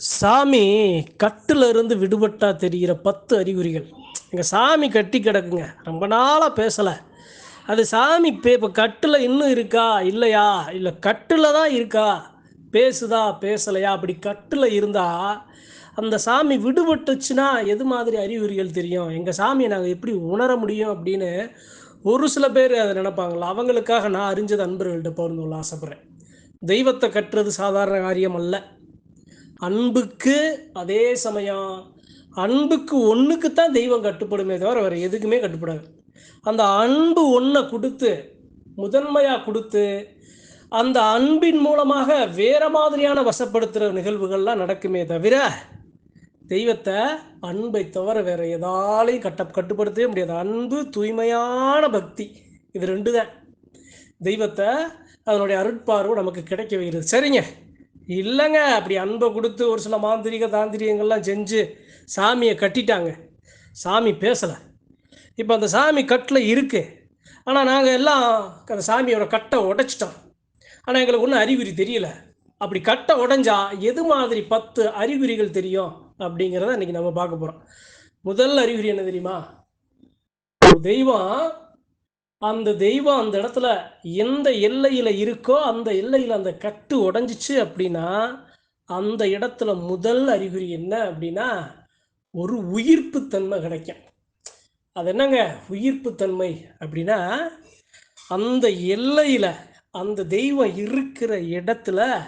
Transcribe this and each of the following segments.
சாமி கட்டில் இருந்து விடுபட்டா தெரிகிற பத்து அறிகுறிகள். எங்கள் சாமி கட்டி கிடக்குங்க. ரொம்ப நாளாக பேசலை. அது சாமி பே இப்போ கட்டில் இன்னும் இருக்கா? இல்லையா? இல்லை கட்டில் தான் இருக்கா? பேசுதா பேசலையா? அப்படி கட்டில் இருந்தால் அந்த சாமி விடுபட்டுச்சுன்னா எது மாதிரி அறிகுறிகள் தெரியும்? எங்கள் சாமியை நாங்கள் எப்படி உணர முடியும் அப்படின்னு ஒரு சில பேர் அதை நினைப்பாங்களா அவங்களுக்காக நான் அறிஞ்சது அன்பர்கள்ட்ட பகிர்ந்து கொள்ள ஆசைப்பட்றேன். தெய்வத்தை கட்டுறது சாதாரண காரியம் அல்ல. அன்புக்கு அதே சமயம் அன்புக்கு ஒன்றுக்கு தான் தெய்வம் கட்டுப்படுமே தவிர வேறு எதுக்குமே கட்டுப்படாது. அந்த அன்பு ஒன்றை கொடுத்து முதன்மையாக கொடுத்து அந்த அன்பின் மூலமாக வேற மாதிரியான வசப்படுத்துகிற நிகழ்வுகள்லாம் நடக்குமே தவிர தெய்வத்தை அன்பை தவிர வேற எதாலையும் கட்ட கட்டுப்படுத்தவே முடியாது. அன்பு தூய்மையான பக்தி. இது ரெண்டு தான் தெய்வத்தை அதனுடைய அருட்பார்வை நமக்கு கிடைக்க வைக்கிறது சரிங்க. இல்லைங்க அப்படி அன்பை கொடுத்து ஒரு சில மாந்திரிக தாந்திரிகங்கள்லாம் செஞ்சு சாமியை கட்டிட்டாங்க. சாமி பேசலை. இப்போ அந்த சாமி கட்டில் இருக்குது ஆனால் நாங்கள் எல்லாம் அந்த சாமியோட கட்டை உடைச்சிட்டோம். ஆனால் எங்களுக்கு ஒன்றும் அறிகுறி தெரியல. அப்படி கட்டை உடைஞ்சா எது மாதிரி பத்து அறிகுறிகள் தெரியும் அப்படிங்கிறத இன்றைக்கி நம்ம பார்க்க போகிறோம் முதல் அறிகுறி என்ன தெரியுமா? தெய்வம் அந்த தெய்வம் அந்த இடத்துல எந்த எல்லையில் இருக்கோ அந்த எல்லையில் அந்த கட்டு உடைஞ்சிச்சு அப்படின்னா அந்த இடத்துல முதல் அறிகுறி என்ன அப்படின்னா ஒரு உயிர்ப்பு தன்மை கிடைக்கும். அது என்னங்க? உயிர்ப்பு தன்மை அப்படின்னா அந்த எல்லையில் அந்த தெய்வம் இருக்கிற இடத்துல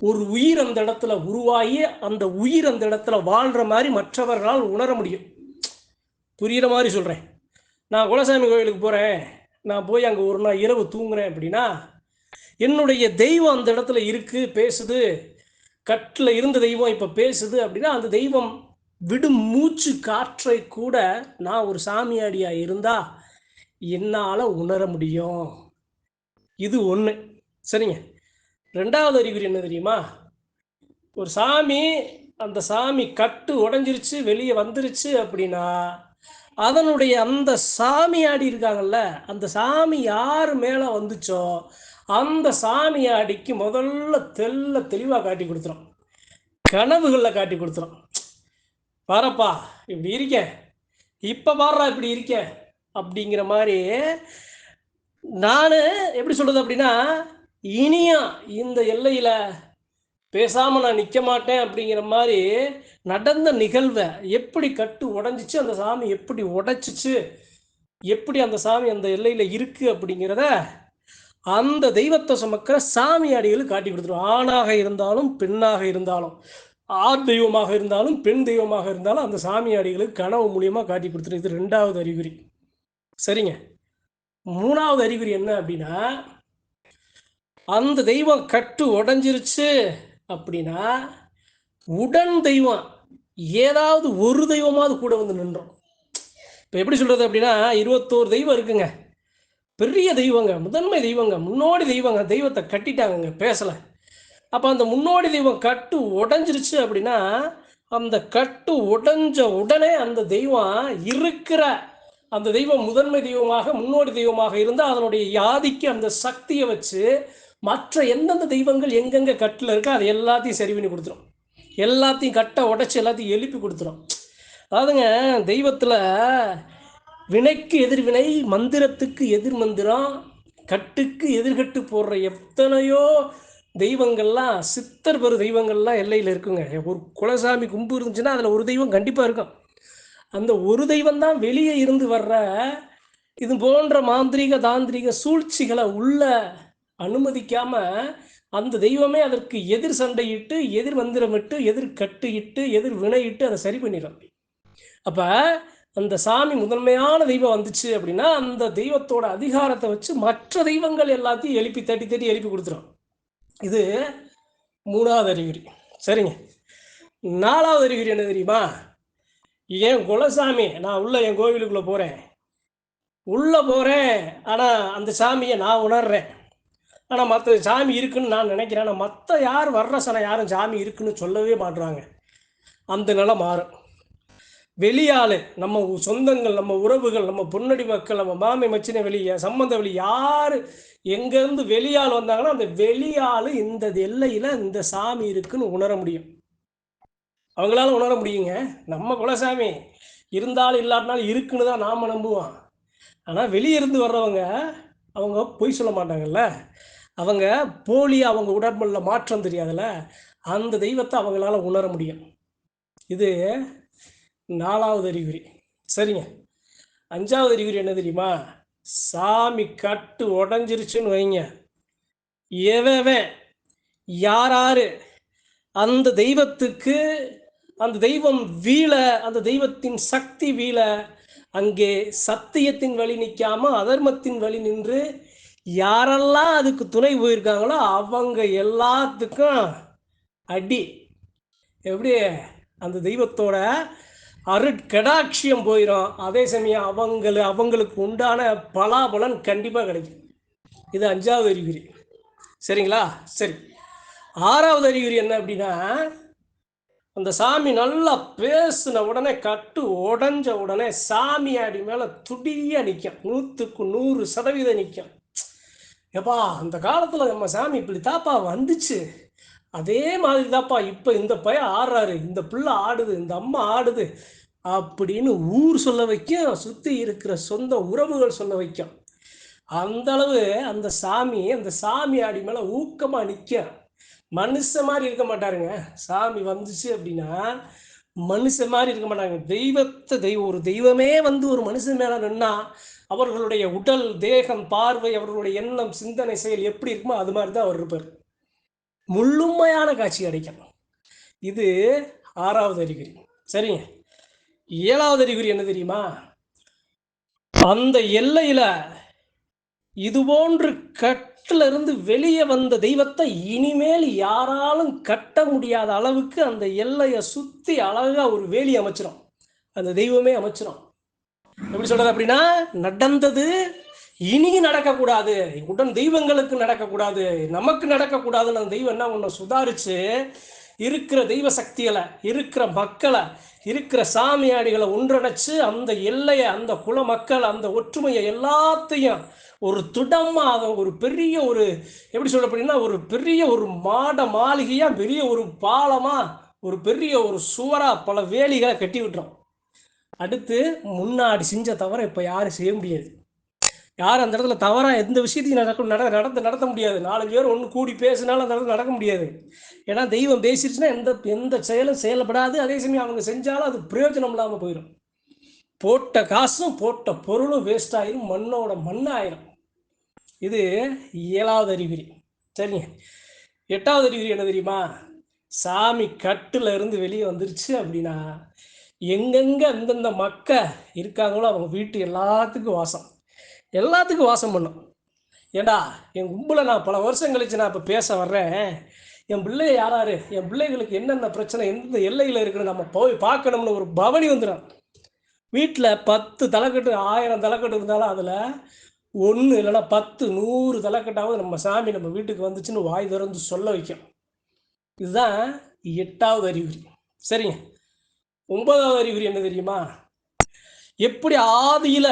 ஒரு உயிர் அந்த இடத்துல உருவாகி அந்த உயிர் அந்த இடத்துல வாழ்கிற மாதிரி மற்றவர்களால் உணர முடியும். புரிகிற மாதிரி சொல்கிறேன் நான் குலசாமி கோயிலுக்கு போகிறேன் நான் போய் அங்கே ஒரு நாள் இரவு தூங்குறேன் அப்படின்னா என்னுடைய தெய்வம் அந்த இடத்துல இருக்குது பேசுது. கட்டில் இருந்த தெய்வம் இப்போ பேசுது அப்படின்னா அந்த தெய்வம் விடும் மூச்சு காற்றை கூட நான் ஒரு சாமியாடியாக இருந்தால் என்னால் உணர முடியும். இது ஒன்று சரிங்க. ரெண்டாவது அறிகுறி என்ன தெரியுமா? ஒரு சாமி அந்த சாமி கட்டு உடஞ்சிருச்சு வெளியே வந்துருச்சு அப்படின்னா அதனுடைய அந்த சாமியாடி இருக்காங்கல்ல அந்த சாமி யார் மேலே வந்துச்சோ அந்த சாமியாடிக்கு முதல்ல தெல்ல தெளிவாக காட்டி கொடுத்துரும். கனவுகளில் காட்டி கொடுத்துரும். பாரப்பா இப்படி இருக்கேன் இப்போ பாடுறா இப்படி இருக்கேன் அப்படிங்கிற மாதிரி நான் எப்படி சொல்கிறது அப்படின்னா இனியும் இந்த எல்லையில் பேசாமல் நான் நிற்க மாட்டேன் அப்படிங்கிற மாதிரி நடந்த நிகழ்வை எப்படி கட்டு உடஞ்சிச்சு அந்த சாமி எப்படி உடைச்சிச்சு எப்படி அந்த சாமி அந்த எல்லையில் இருக்குது அப்படிங்கிறத அந்த தெய்வத்தை சுமக்கிற சாமியாடிகளுக்கு காட்டி கொடுத்துரும். ஆணாக இருந்தாலும் பெண்ணாக இருந்தாலும் ஆண் தெய்வமாக இருந்தாலும் பெண் தெய்வமாக இருந்தாலும் அந்த சாமி அடிகளுக்கு கனவு மூலியமாக காட்டி கொடுத்துரும். இது ரெண்டாவது அறிகுறி. சரிங்க. மூணாவது அறிகுறி என்ன அப்படின்னா அந்த தெய்வம் கட்டு உடஞ்சிருச்சு. அப்படின்னா உடன் தெய்வம். ஏதாவது ஒரு தெய்வமாவது கூட வந்து நின்றோம். இப்போ எப்படி சொல்கிறது அப்படின்னா இருபத்தோரு தெய்வம் இருக்குங்க. பெரிய தெய்வங்க முதன்மை தெய்வங்க முன்னோடி தெய்வங்க தெய்வத்தை கட்டிட்டாங்கங்க பேசலை. அப்போ அந்த முன்னோடி தெய்வம் கட்டு உடஞ்சிருச்சு அப்படின்னா அந்த கட்டு உடஞ்ச உடனே அந்த தெய்வம் இருக்கிற அந்த தெய்வம் முதன்மை தெய்வமாக முன்னோடி தெய்வமாக இருந்தால் அதனுடைய யாதிக்கு அந்த சக்தியை வச்சு மற்ற எந்தெந்த தெய்வங்கள் எங்கெங்கே கட்டில் இருக்கோ அதை எல்லாத்தையும் சரி பண்ணி கொடுத்துரும். எல்லாத்தையும் கட்டை உடச்சி எல்லாத்தையும் எழுப்பி கொடுத்துரும். அதாவதுங்க தெய்வத்தில் வினைக்கு எதிர்வினை மந்திரத்துக்கு எதிர் மந்திரம் கட்டுக்கு எதிர்கட்டு போடுற எத்தனையோ தெய்வங்கள்லாம் சித்தர் பெரு தெய்வங்கள்லாம் எல்லையில் இருக்குங்க. ஒரு குலசாமி கும்பு இருந்துச்சுன்னா அதில் ஒரு தெய்வம் கண்டிப்பாக இருக்கும். அந்த ஒரு தெய்வம் தான் வெளியே இருந்து வர்ற இது போன்ற மாந்திரிக தாந்திரிக சூழ்ச்சிகளை உள்ள அனுமதிக்காம அந்த தெய்வமே அதற்கு எதிர் சண்டையிட்டு எதிர் மந்திரமிட்டு எதிர் கட்டுயிட்டு எதிர் வினையிட்டு அதை சரி பண்ணிடும் அப்போ அந்த சாமி முதன்மையான தெய்வம் வந்துச்சு அப்படின்னா அந்த தெய்வத்தோட அதிகாரத்தை வச்சு மற்ற தெய்வங்கள் எல்லாத்தையும் எழுப்பி தட்டி தட்டி எழுப்பி கொடுத்துரும். இது மூணாவது அறிகுறி. சரிங்க. நாலாவது அறிகுறி என்ன தெரியுமா? என் குலசாமி நான் உள்ள என் கோவிலுக்குள்ளே போகிறேன் உள்ளே போகிறேன் ஆனால் அந்த சாமியை நான் உணர்றேன். ஆனால் மற்ற சாமி இருக்குன்னு நான் நினைக்கிறேன். ஆனால் மற்ற யார் வர்ற சனை யாரும் சாமி இருக்குன்னு சொல்லவே மாட்டுறாங்க அந்த நிலை மாறும். வெளியாள் நம்ம சொந்தங்கள் நம்ம உறவுகள் நம்ம பொன்னடி மக்கள் நம்ம மாமி மச்சின வெளிய சம்பந்த வெளி யார் எங்கேருந்து வெளியாள் வந்தாங்கன்னா அந்த வெளியாள் இந்த எல்லையில் இந்த சாமி இருக்குன்னு உணர முடியும். அவங்களால உணர முடியுங்க. நம்ம குலசாமி இருந்தாலும் இல்லாட்டினாலும் இருக்குன்னு தான் நாம் நம்புவோம். ஆனால் வெளியே இருந்து வர்றவங்க அவங்க பொய் சொல்ல மாட்டாங்கல்ல? அவங்க போலி அவங்க உடம்புல மாற்றம் தெரியாதுல்ல? அந்த தெய்வத்தை அவங்களால உணர முடியும். இது நாலாவது அறிகுறி. சரிங்க. அஞ்சாவது அறிகுறி என்ன தெரியுமா? சாமி கட்டு உடஞ்சிருச்சுன்னு வைங்க. எவன் யாராரு அந்த தெய்வத்துக்கு அந்த தெய்வம் வீழ அந்த தெய்வத்தின் சக்தி வீழ அங்கே சத்தியத்தின் வழி நிற்காம அதர்மத்தின் வழி நின்று யாரெல்லாம் அதுக்கு துணை போயிருக்காங்களோ அவங்க எல்லாத்துக்கும் அடி. எப்படி? அந்த தெய்வத்தோட அருட்கடாட்சியம் போயிடும் அதே சமயம் அவங்களு அவங்களுக்கு உண்டான பலாபலன் கண்டிப்பாக கிடைக்கும். இது அஞ்சாவது அறிகுறி. சரிங்களா? சரி. ஆறாவது அறிகுறி என்ன அப்படின்னா அந்த சாமி நல்லா பேசின உடனே கட்டு உடஞ்ச உடனே சாமியாடி மேலே துடியாக நிற்கும் நூற்றுக்கு நூறு சதவீதம் நிற்கும் ஏப்பா அந்த காலத்தில் நம்ம சாமி இப்படி தாப்பா வந்துச்சு. அதே மாதிரி தாப்பா இப்போ இந்த பையன் ஆடுறாரு இந்த பிள்ளை ஆடுது இந்த அம்மா ஆடுது அப்படின்னு ஊர் சொல்ல வைக்கும் சுற்றி இருக்கிற சொந்த உறவுகள் சொல்ல வைக்கும். அந்தளவு அந்த சாமி அந்த சாமி ஆடி மேலே ஊக்கமாக நிற்கும் மனுஷ மாதிரி இருக்க மாட்டாருங்க. சாமி வந்துச்சு அப்படின்னா மனுஷ மாதிரி இருக்க மாட்டாங்க. தெய்வத்தை தெய்வம் ஒரு தெய்வமே வந்து ஒரு மனுஷன் மேலே நின்னா அவர்களுடைய உடல் தேகம் பார்வை அவர்களுடைய எண்ணம் சிந்தனை செயல் எப்படி இருக்குமோ அது மாதிரி தான் அவர் இருப்பார். முழுமையான காட்சி கிடைக்கும். இது ஆறாவது அறிகுறி. சரிங்க. ஏழாவது அறிகுறி என்ன தெரியுமா? அந்த எல்லையில இது போன்று இருந்து வெளியே வந்த தெய்வத்தை இனிமேல் யாராலும் கட்ட முடியாத அளவுக்கு அந்த எல்லையை சுற்றி அழகாக ஒரு வேலி அமைச்சிரும். அந்த தெய்வமே அமைச்சிரும். எப்படி சொல்றது அப்படின்னா நடந்தது இனி நடக்கக்கூடாது. உடன் தெய்வங்களுக்கு நடக்கக்கூடாது. நமக்கு நடக்கக்கூடாதுன்னு அந்த தெய்வம் என்ன ஒன்று சுதாரிச்சு இருக்கிற தெய்வ சக்திகளை இருக்கிற மக்களை இருக்கிற சாமியாடிகளை ஒன்றிணைச்சு அந்த எல்லையை அந்த குல மக்கள் அந்த ஒற்றுமையை எல்லாத்தையும் ஒரு துடமாக ஒரு பெரிய ஒரு எப்படி சொல்ல அப்படின்னா ஒரு பெரிய ஒரு மாட மாளிகையாக பெரிய ஒரு பாலமாக ஒரு பெரிய ஒரு சுவராக பல வேலிகளை கட்டி விட்டுறோம் அடுத்து முன்னாடி செஞ்ச தவிர இப்போ யாரும் செய்ய முடியாது. யார் அந்த இடத்துல தவறாக எந்த விஷயத்தையும் நடக்க நட நடத்த நடத்த முடியாது. நாலு பேர் ஒன்று கூடி பேசினாலும் அந்த இடத்துல நடக்க முடியாது. ஏன்னா தெய்வம் பேசிடுச்சுன்னா எந்த எந்த செயலும் செயல்படாது. அதே சமயம் அவங்க செஞ்சாலும் அது பிரயோஜனம் இல்லாமல் போயிடும் போட்ட காசும் போட்ட பொருளும் வேஸ்ட் ஆயிரும். மண்ணோட மண்ணாயிரும். இது ஏழாவது அறிகுறி. சரிங்க. எட்டாவது அறிகுறி என்ன தெரியுமா? சாமி கட்டுல இருந்து வெளியே வந்துருச்சு அப்படின்னா எங்கெங்க அந்தந்த மக்க இருக்காங்களோ அவங்க வீட்டு எல்லாத்துக்கும் வாசம். எல்லாத்துக்கும் வாசம் பண்ணும். ஏண்டா என் கும்பலை நான் பல வருஷம் கழிச்சு நான் இப்போ பேச வர்றேன். என் பிள்ளைய யாராரு? என் பிள்ளைகளுக்கு என்னென்ன பிரச்சனை எந்த எல்லையில் இருக்குன்னு நம்ம போய் பார்க்கணும்னு ஒரு பவனி வந்துடும். வீட்டில் பத்து தலைக்கட்டு ஆயிரம் தலைக்கட்டு இருந்தாலும் அதில் ஒன்று இல்லைன்னா பத்து நூறு தலைக்கட்டாவது நம்ம சாமி நம்ம வீட்டுக்கு வந்துச்சுன்னு வாய் திறந்து சொல்ல வைக்கும். இதுதான் எட்டாவது அறிகுறி. சரிங்க. ஒன்பதாவது அறிகுறி என்ன தெரியுமா? எப்படி ஆதியில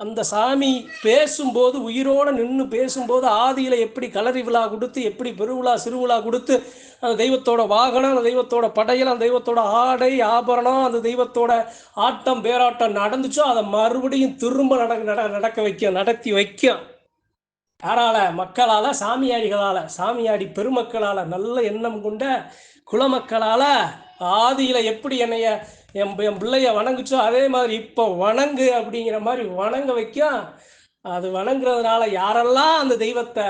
அந்த சாமி பேசும்போது உயிரோடு நின்று பேசும்போது ஆதியில் எப்படி கலரி விழா கொடுத்து எப்படி பெருவிழா சிறுவிழா கொடுத்து அந்த தெய்வத்தோட வாகனம் அந்த தெய்வத்தோட படையல் அந்த தெய்வத்தோட ஆடை ஆபரணம் அந்த தெய்வத்தோட ஆட்டம் பேராட்டம் நடந்துச்சோ அதை மறுபடியும் திரும்ப நடக்க நட நடக்க வைக்கும் நடத்தி வைக்கும் யாரால? மக்களால சாமியாடிகளால சாமியாடி பெருமக்களால நல்ல எண்ணம் கொண்ட குலமக்களால ஆதியில எப்படி என்னைய என் என் பிள்ளைய வணங்குச்சோ? அதே மாதிரி இப்போ வணங்கு அப்படிங்கிற மாதிரி வணங்க வைக்கும் அது வணங்குறதுனால யாரெல்லாம் அந்த தெய்வத்தை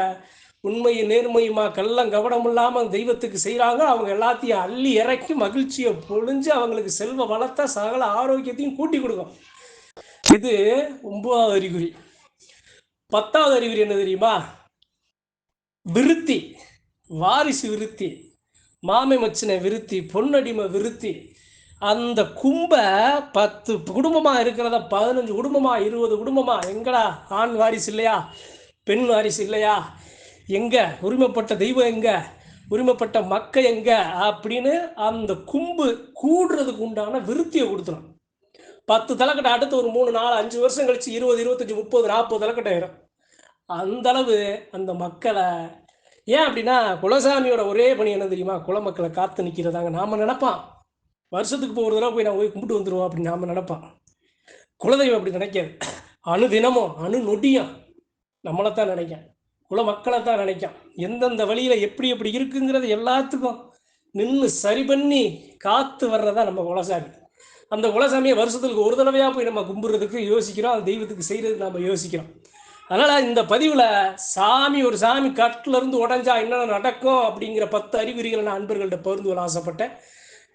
உண்மையும் நேர்மையுமா கள்ளம் கவனம் இல்லாமல் அந்த தெய்வத்துக்கு செய்கிறாங்க அவங்க எல்லாத்தையும் அள்ளி இறக்கி மகிழ்ச்சியை பொழிஞ்சு அவங்களுக்கு செல்வ வளத்தை சகல ஆரோக்கியத்தையும் கூட்டி கொடுக்கும். இது ஒன்பதாவது அறிகுறி. பத்தாவது அறிகுறி என்ன தெரியுமா? விருத்தி வாரிசு விருத்தி மாமை மச்சின விருத்தி பொன்னடிமை விருத்தி அந்த கும்ப பத்து குடும்பமாக இருக்கிறத பதினஞ்சு குடும்பமாக இருபது குடும்பமாக எங்கடா? ஆண் வாரிசு இல்லையா? பெண் வாரிசு இல்லையா? எங்கே? உரிமைப்பட்ட தெய்வம் எங்கே? உரிமைப்பட்ட மக்கள் எங்கே? அப்படின்னு அந்த கும்பு கூடுறதுக்கு உண்டான விருத்தியை கொடுத்துரும். பத்து தலைக்கட்டை அடுத்து ஒரு மூணு நாலு அஞ்சு வருஷம் கழிச்சு இருபது இருபத்தஞ்சி முப்பது நாற்பது தலைக்கட்டை ஆயிரும். அந்தளவு அந்த மக்களை ஏன் அப்படின்னா குலசாமியோட ஒரே பணி என்ன தெரியுமா? குலமக்களை காத்து நிற்கிறதாங்க நாம் நினப்பான் வருஷத்துக்கு போகிற தடவை போய் நான் போய் கும்பிட்டு வந்துடுவோம் அப்படின்னு நாம் நினைப்பான் குலதெய்வம் அப்படி நினைக்காது. அணு தினமும் அணு நொடியும் நம்மளை தான் நினைக்கான் குல மக்களை தான் நினைக்கும். எந்தெந்த வழியில் எப்படி எப்படி இருக்குங்கிறது எல்லாத்துக்கும் நின்று சரி பண்ணி காத்து வர்றதா நம்ம குலசாமி. அந்த குலசாமியை வருஷத்துக்கு ஒரு தடவையாக போய் நம்ம கும்பிட்றதுக்கு யோசிக்கிறோம் அந்த தெய்வத்துக்கு செய்கிறதுக்கு நம்ம யோசிக்கிறோம். அதனால் இந்த பதிவில் சாமி ஒரு சாமி கட்டிலருந்து உடஞ்சா என்னென்ன நடக்கும் அப்படிங்கிற பத்து அறிகுறிகளை நான் அன்பர்கள்ட்ட பகிர்ந்து கொள்ள ஆசைப்பட்டேன்.